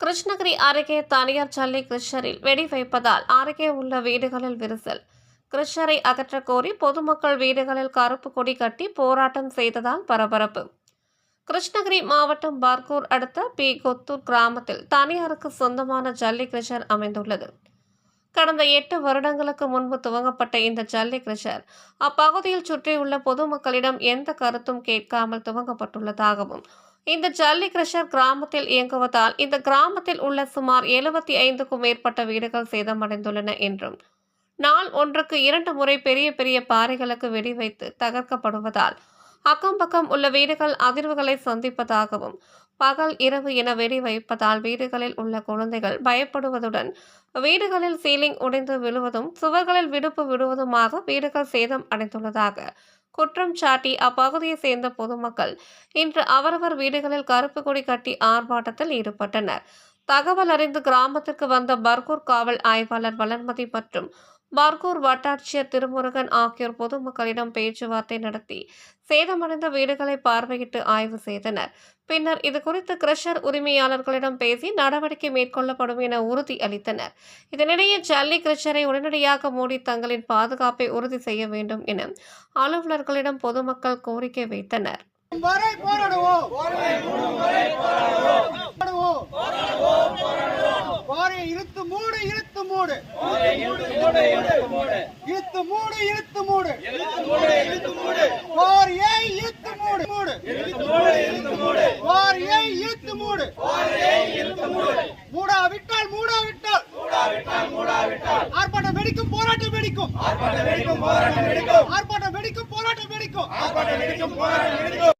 கிருஷ்ணகிரி அருகே தனியார் ஜல்லி கிருஷ்ணரில் வெடி வைப்பதால் அருகே உள்ள வீடுகளில் விரிசல். கிருஷ்ணரை அகற்றக் கோரி பொதுமக்கள் வீடுகளில் கருப்பு கொடி கட்டி போராட்டம் செய்ததால் பரபரப்பு. கிருஷ்ணகிரி மாவட்டம் பார்கூர் அடுத்த பி கொத்தூர் கிராமத்தில் தனியாருக்கு சொந்தமான ஜல்லி கிருஷ்ணர் அமைந்துள்ளது. கடந்த எட்டு வருடங்களுக்கு முன்பு துவங்கப்பட்ட இந்த ஜல்லி கிருஷ்ணர் அப்பகுதியில் சுற்றியுள்ள பொதுமக்களிடம் எந்த கருத்தும் கேட்காமல் துவங்கப்பட்டுள்ளதாகவும் இந்த ஜல்லி கிரஷர் கிராமத்தில் இயங்குவதால் இந்த கிராமத்தில் உள்ள சுமார் எழுபத்தி ஐந்துக்கும் மேற்பட்ட வீடுகள் சேதமடைந்துள்ளன என்றும் நாள் ஒன்றுக்கு இரண்டு முறை பெரிய பெரிய பாறைகளுக்கு வெடி வைத்து தகர்க்கப்படுவதால் அக்கம் பக்கம் உள்ள வீடுகள் அதிர்வுகளை சந்திப்பதாகவும் பகல் இரவு என வெடி வைப்பதால் வீடுகளில் உள்ள குழந்தைகள் பயப்படுவதுடன் வீடுகளில் சீலிங் உடைந்து விழுவதும் சுவர்களில் விடுப்பு விடுவதுமாக வீடுகள் சேதம் அடைந்துள்ளதாக குற்றம் சாட்டி அப்பகுதியை சேர்ந்த பொதுமக்கள் இன்று அவரவர் வீடுகளில் கருப்பு கொடி கட்டி ஆர்ப்பாட்டத்தில் ஈடுபட்டனர். தகவல் அறிந்து கிராமத்திற்கு வந்த பர்கூர் காவல் ஆய்வாளர் வளர்மதி மற்றும் பர்கூர் வட்டாட்சியர் திருமுருகன் ஆகியோர் பொதுமக்களிடம் பேச்சுவார்த்தை நடத்தி சேதமடைந்த வீடுகளை பார்வையிட்டு ஆய்வு செய்தனர் பின்னர் இது குறித்து கிரஷர் உரிமையாளர்களிடம் பேசி நடவடிக்கை மேற்கொள்ளப்படும் என உறுதி அளித்தனர் இதனிடையே ஜல்லி கிரஷரை உடனடியாக மூடி தங்களின் பாதுகாப்பை உறுதி செய்ய வேண்டும் என அலுவலர்களிடம் பொதுமக்கள் கோரிக்கை வைத்தனர் வரை போராடுவோம் போராடுவோம் இழுத்து மூடு மூடு. இழுத்து மூடு இழுத்து மூடு. வாரியை இழுத்து மூடு. மூடு வாரியை இழுத்து மூடு. மூடாவிட்டால் மூடாவிட்டால். ஆர்ப்பாட்டம் வெடிக்கும் போராட்டம் வெடிக்கும். ஆர்ப்பாட்டம் வெடிக்கும் போராட்டம் வெடிக்கும். மூடும்